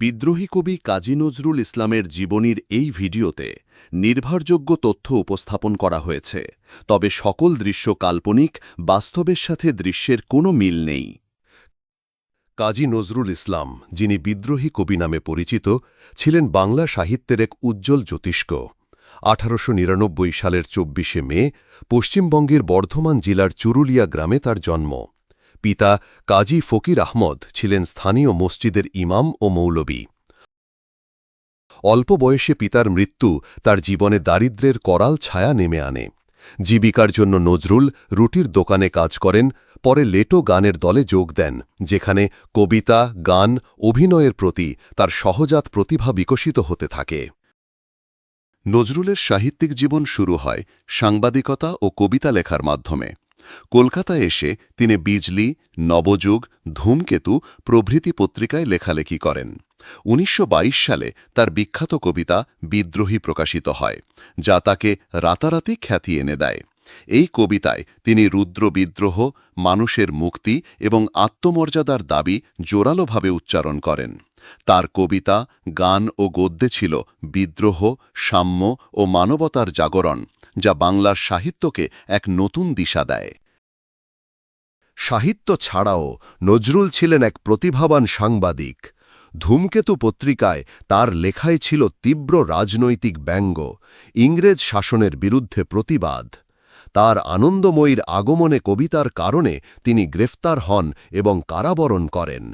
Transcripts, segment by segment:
বিদ্রোহী কবি কাজী নজরুল ইসলামের জীবনীর এই ভিডিওতে নির্ভরযোগ্য তথ্য উপস্থাপন করা হয়েছে, তবে সকল দৃশ্য কাল্পনিক, বাস্তবের সাথে দৃশ্যের কোনো মিল নেই। কাজী নজরুল ইসলাম, যিনি বিদ্রোহী কবি নামে পরিচিত, ছিলেন বাংলা সাহিত্যের এক উজ্জ্বল জ্যোতিষ্ক। আঠারোশো সালের চব্বিশে মে, পশ্চিমবঙ্গের বর্ধমান জেলার চুরুলিয়া গ্রামে তার জন্ম। পিতা কাজী ফকির আহমদ ছিলেন স্থানীয় মসজিদের ইমাম ও মৌলবী। অল্প বয়সে পিতার মৃত্যু তার জীবনে দারিদ্র্যের করাল ছায়া নেমে আনে। জীবিকার জন্য নজরুল রুটির দোকানে কাজ করেন, পরে লেটো গানের দলে যোগ দেন, যেখানে কবিতা, গান, অভিনয়ের প্রতি তার সহজাত প্রতিভা বিকশিত হতে থাকে। নজরুলের সাহিত্যিক জীবন শুরু হয় সাংবাদিকতা ও কবিতা লেখার মাধ্যমে। কলকাতায় এসে তিনি বিজলি, নবযুগ, ধূমকেতু প্রভৃতি পত্রিকায় লেখালেখি করেন। উনিশশো বাইশ সালে তার বিখ্যাত কবিতা বিদ্রোহী প্রকাশিত হয়, যা তাকে রাতারাতি খ্যাতি এনে দেয়। এই কবিতায় তিনি রুদ্র বিদ্রোহ, মানুষের মুক্তি এবং আত্মমর্যাদার দাবি জোরালোভাবে উচ্চারণ করেন। তার কবিতা, গান ও গদ্যে ছিল বিদ্রোহ, সাম্য ও মানবতার জাগরণ যা বাংলার সাহিত্যকে এক নতুন দিশা দেয়। সাহিত্য ছাড়াও নজরুল ছিলেন এক প্রতিভাবান সাংবাদিক। ধূমকেতু পত্রিকায় তার লেখায় ছিল তীব্র রাজনৈতিক ব্যঙ্গ, ইংরেজ শাসনের বিরুদ্ধে প্রতিবাদ। তার আনন্দময়ীর আগমনে কবিতার কারণে তিনি গ্রেফতার হন এবং কারাবরণ করেন।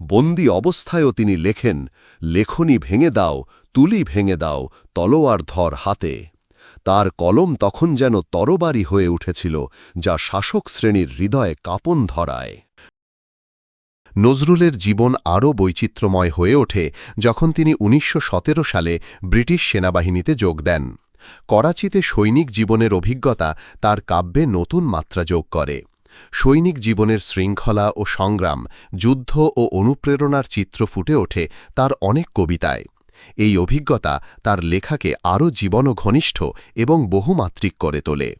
বন্দি অবস্থায়ও তিনি লেখেন, লেখনি ভেঙে দাও, তুলি ভেঙে দাও, তলোয়ার ধর হাতে। তার কলম তখন যেন তরবারি হয়ে উঠেছিল, যা শাসক শ্রেণির হৃদয়ে কাপন ধরায়। নজরুলের জীবন আরও বৈচিত্র্যময় হয়ে ওঠে যখন তিনি উনিশশো সতেরো সালে ব্রিটিশ সেনাবাহিনীতে যোগ দেন। করাচিতে সৈনিক জীবনের অভিজ্ঞতা তার কাব্যে নতুন মাত্রা যোগ করে। সৈনিক জীবনের শৃঙ্খলা ও সংগ্রাম, যুদ্ধ ও অনুপ্রেরণার চিত্র ফুটে ওঠে তার অনেক কবিতায়। এই অভিজ্ঞতা তার লেখাকে আরও জীবন ঘনিষ্ঠ এবং বহুমাত্রিক করে তোলে।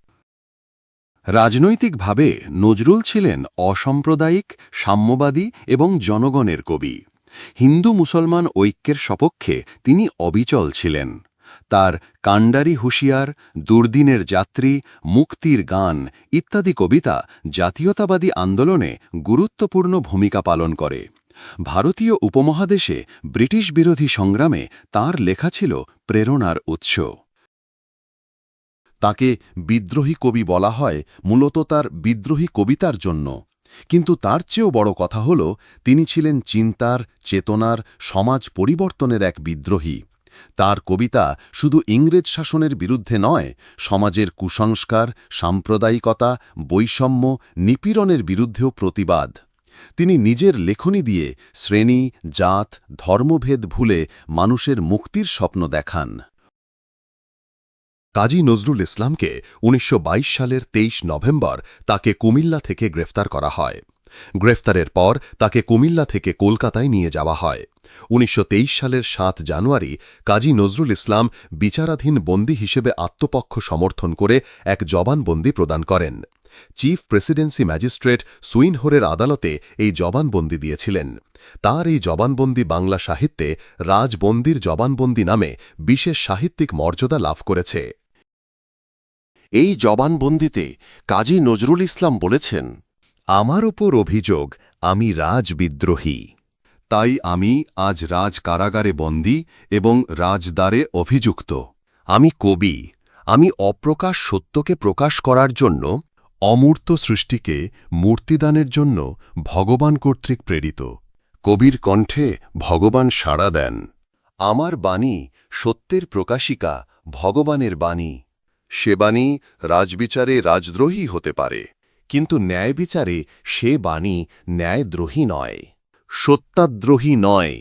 রাজনৈতিকভাবে নজরুল ছিলেন অসাম্প্রদায়িক, সাম্যবাদী এবং জনগণের কবি। হিন্দু মুসলমান ঐক্যের সপক্ষে তিনি অবিচল ছিলেন। তার কাণ্ডারি হুঁশিয়ার, দুর্দিনের যাত্রী, মুক্তির গান ইত্যাদি কবিতা জাতীয়তাবাদী আন্দোলনে গুরুত্বপূর্ণ ভূমিকা পালন করে। ভারতীয় উপমহাদেশে ব্রিটিশ বিরোধী সংগ্রামে তার লেখা ছিল প্রেরণার উৎস। তাকে বিদ্রোহী কবি বলা হয় মূলত তার বিদ্রোহী কবিতার জন্য। কিন্তু তার চেয়েও বড় কথা হল, তিনি ছিলেন চিন্তার, চেতনার, সমাজ পরিবর্তনের এক বিদ্রোহী। তার কবিতা শুধু ইংরেজ শাসনের বিরুদ্ধে নয়, সমাজের কুসংস্কার, সাম্প্রদায়িকতা, বৈষম্য, নিপীড়নের বিরুদ্ধেও প্রতিবাদ। তিনি নিজের লেখনী দিয়ে শ্রেণি, জাত, ধর্মভেদ ভুলে মানুষের মুক্তির স্বপ্ন দেখান। কাজী নজরুল ইসলামকে উনিশশো বাইশ সালের ২৩ নভেম্বর তাকে কুমিল্লা থেকে গ্রেফতার করা হয়। গ্রেফতারের পর তাকে কুমিল্লা থেকে কলকাতায় নিয়ে যাওয়া হয়। উনিশশো তেইশ সালের সাত জানুয়ারি কাজী নজরুল ইসলাম বিচারাধীন বন্দী হিসেবে আত্মপক্ষ সমর্থন করে এক জবানবন্দি প্রদান করেন। চিফ প্রেসিডেন্সি ম্যাজিস্ট্রেট সুইনহোরের আদালতে এই জবানবন্দি দিয়েছিলেন। তার এই জবানবন্দি বাংলা সাহিত্যে রাজবন্দির জবানবন্দি নামে বিশেষ সাহিত্যিক মর্যাদা লাভ করেছে। এই জবানবন্দিতে কাজী নজরুল ইসলাম বলেছেন আমার ওপর অভিযোগ আমি রাজবিদ্রোহী তাই আমি আজ রাজ কারাগারে বন্দী এবং রাজদ্বারে অভিযুক্ত। আমি কবি। আমি অপ্রকাশ সত্যকে প্রকাশ করার জন্য অমূর্ত সৃষ্টিকে মূর্তিদানের জন্য ভগবান কর্তৃক প্রেরিত। কবির কণ্ঠে ভগবান সাড়া দেন, আমার বাণী সত্যের প্রকাশিকা ভগবানের বাণী। সে বাণী রাজবিচারে রাজদ্রোহী হতে পারে, কিন্তু ন্যায় বিচারে সে বাণী ন্যায়দ্রোহী নয়। সত্যাদ্রোহী নয়,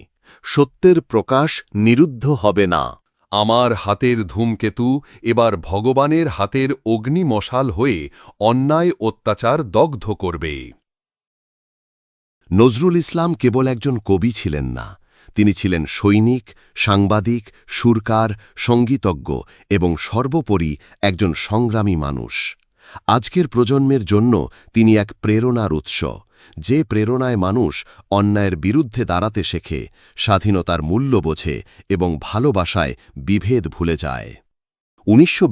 সত্যের প্রকাশ নিরুদ্ধ হবে না। আমার হাতের ধূমকেতু এবার ভগবানের হাতের অগ্নিমশাল হয়ে অন্যায় অত্যাচার দগ্ধ করবে। নজরুল ইসলাম কেবল একজন কবি ছিলেন না। তিনি ছিলেন সৈনিক, সাংবাদিক, সুরকার, সঙ্গীতজ্ঞ এবং সর্বোপরি একজন সংগ্রামী মানুষ। আজকের প্রজন্মের জন্য তিনি এক প্রেরণার উৎস। যে প্রেরণায় মানুষ অন্যায়ের বিরুদ্ধে দাঁড়াতে শেখে, স্বাধীনতার মূল্য বোঝে এবং ভালোবাসায় বিভেদ ভুলে যায়। উনিশশো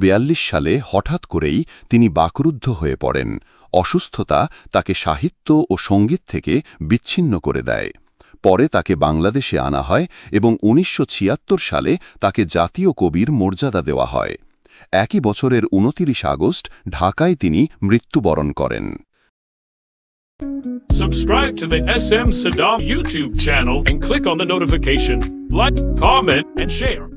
সালে হঠাৎ করেই তিনি বাকরুদ্ধ হয়ে পড়েন। অসুস্থতা তাকে সাহিত্য ও সংগীত থেকে বিচ্ছিন্ন করে দেয়। পরে তাকে বাংলাদেশে আনা হয় এবং উনিশশো ছিয়াত্তর সালে তাকে জাতীয় কবির মর্যাদা দেওয়া হয়। একই বছরের উনতিরিশ আগস্ট ঢাকায় তিনি মৃত্যুবরণ করেন। Subscribe to the SM Saddam YouTube channel and click on the notification. Like, comment, and share.